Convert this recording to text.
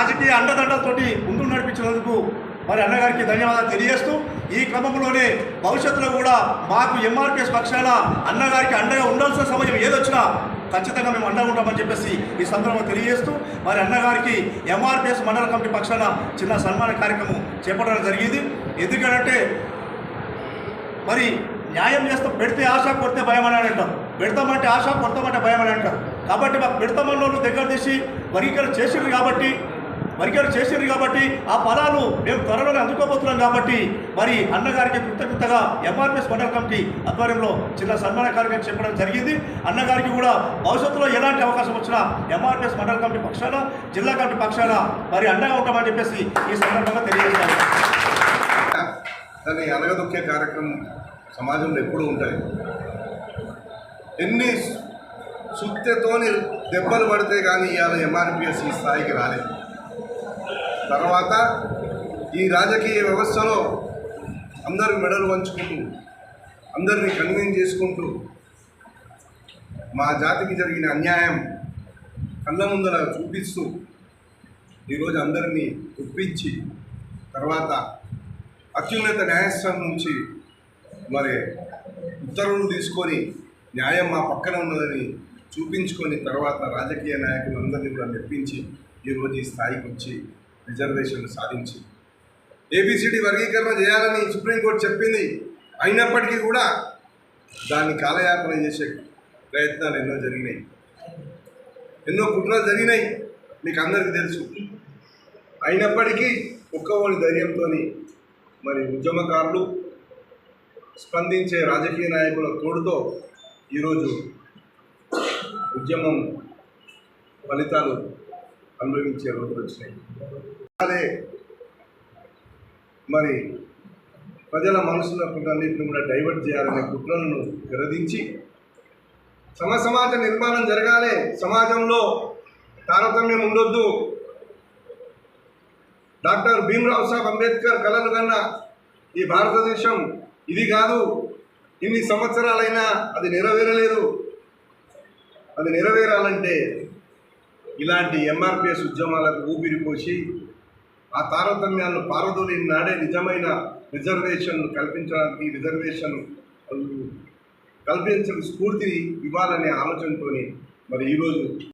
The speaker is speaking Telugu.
రాజకీయ అండదండలతోటి ముందు నడిపించినందుకు మరి అన్నగారికి ధన్యవాదాలు తెలియజేస్తూ ఈ క్రమంలోనే భవిష్యత్తులో కూడా మాకు ఎంఆర్పిఎస్ పక్షాన అన్నగారికి అండగా ఉండాల్సిన సమయం ఏదొచ్చినా ఖచ్చితంగా మేము అండగా ఉంటామని చెప్పేసి ఈ సందర్భంగా తెలియజేస్తూ మరి అన్నగారికి ఎంఆర్పిఎస్ మండల కమిటీ పక్షాన చిన్న సన్మాన కార్యక్రమం చేపట్టడం జరిగింది. ఎందుకంటే మరి న్యాయం చేస్తాం పెడితే ఆశ కొడితే భయం అని అంటారు. పెడతామంటే ఆశ కొడతామంటే భయం అని అంటారు. కాబట్టి మాకు పెడతామన్న వాళ్ళు దగ్గర తీసి వర్గీకరణ చేసిండ్రు కాబట్టి మరిగారు చేసిండ్రు కాబట్టి ఆ ఫలాలు మేము త్వరలోనే అందుకోబోతున్నాం కాబట్టి మరి అన్నగారికి కృతజ్ఞతగా ఎంఆర్పిఎస్ మండల కమిటీ ఆధ్వర్యంలో చిన్న సన్మాన కార్యక్రమం చెప్పడం జరిగింది. అన్నగారికి కూడా భవిష్యత్తులో ఎలాంటి అవకాశం వచ్చినా ఎంఆర్పిఎస్ మండల కమిటీ పక్షాన జిల్లా కమిటీ పక్షాన మరి అండగా ఉంటామని చెప్పేసి ఈ సందర్భంగా తెలియజేస్తాను. దాన్ని అనగదొక్కే కార్యక్రమం సమాజంలో ఎప్పుడూ ఉంటాయి. ఎన్ని సుత్తెతోని దెబ్బలు పడితే కానీ ఇవాళ ఎంఆర్పిఎస్ ఈ స్థాయికి రాలేదు. తర్వాత ఈ రాజకీయ వ్యవస్థలో అందరు మెడలు వంచుకుంటూ అందరినీ కన్వీన్ చేసుకుంటూ మా జాతికి జరిగిన అన్యాయం కళ్ళ ముందర చూపిస్తూ ఈరోజు అందరినీ ఒప్పించి తర్వాత అత్యున్నత న్యాయస్థానం నుంచి మరి ఉత్తర్వులు తీసుకొని న్యాయం మా పక్కన ఉన్నదని చూపించుకొని తర్వాత రాజకీయ నాయకులందరినీ కూడా మెప్పించి ఈరోజు ఈ స్థాయికి వచ్చి రిజర్వేషన్లు సాధించి. ఏబిసిడి వర్గీకరణ చేయాలని సుప్రీంకోర్టు చెప్పింది. అయినప్పటికీ కూడా దాన్ని కాలయాపన చేసే ప్రయత్నాలు ఎన్నో జరిగినాయి. ఎన్నో కుట్రలు జరిగినాయి. మీకు అందరికీ తెలుసు. అయినప్పటికీ ఒక్కవాడి ధైర్యంతో మరి ఉద్యమకారులు స్పందించే రాజకీయ నాయకుల తోడుతో ఈరోజు ఉద్యమం ఫలితాలు అనుభవించే రోజులు వచ్చినాయి. మరి ప్రజల మనసులో కుట్రన్నింటిని కూడా డైవర్ట్ చేయాలనే కుట్రలను విరదించి సమ సమాజ నిర్మాణం జరగాలి. సమాజంలో తారతమ్యం ఉండొద్దు. డాక్టర్ భీమ్రావ్ సాహెబ్ అంబేద్కర్ కలలు కన్నా ఈ భారతదేశం ఇది కాదు. ఇన్ని సంవత్సరాలైనా అది నెరవేరలేదు. అది నెరవేరాలంటే ఇలాంటి ఎంఆర్పిఎస్ ఉద్యమాలకు ఊపిరి పోసి ఆ తారతమ్యాలను పారదోలి నాడే నిజమైన రిజర్వేషన్ కల్పించడానికి రిజర్వేషన్ కల్పించిన స్ఫూర్తిని ఇవ్వాలనే ఆలోచనతోని మరి ఈరోజు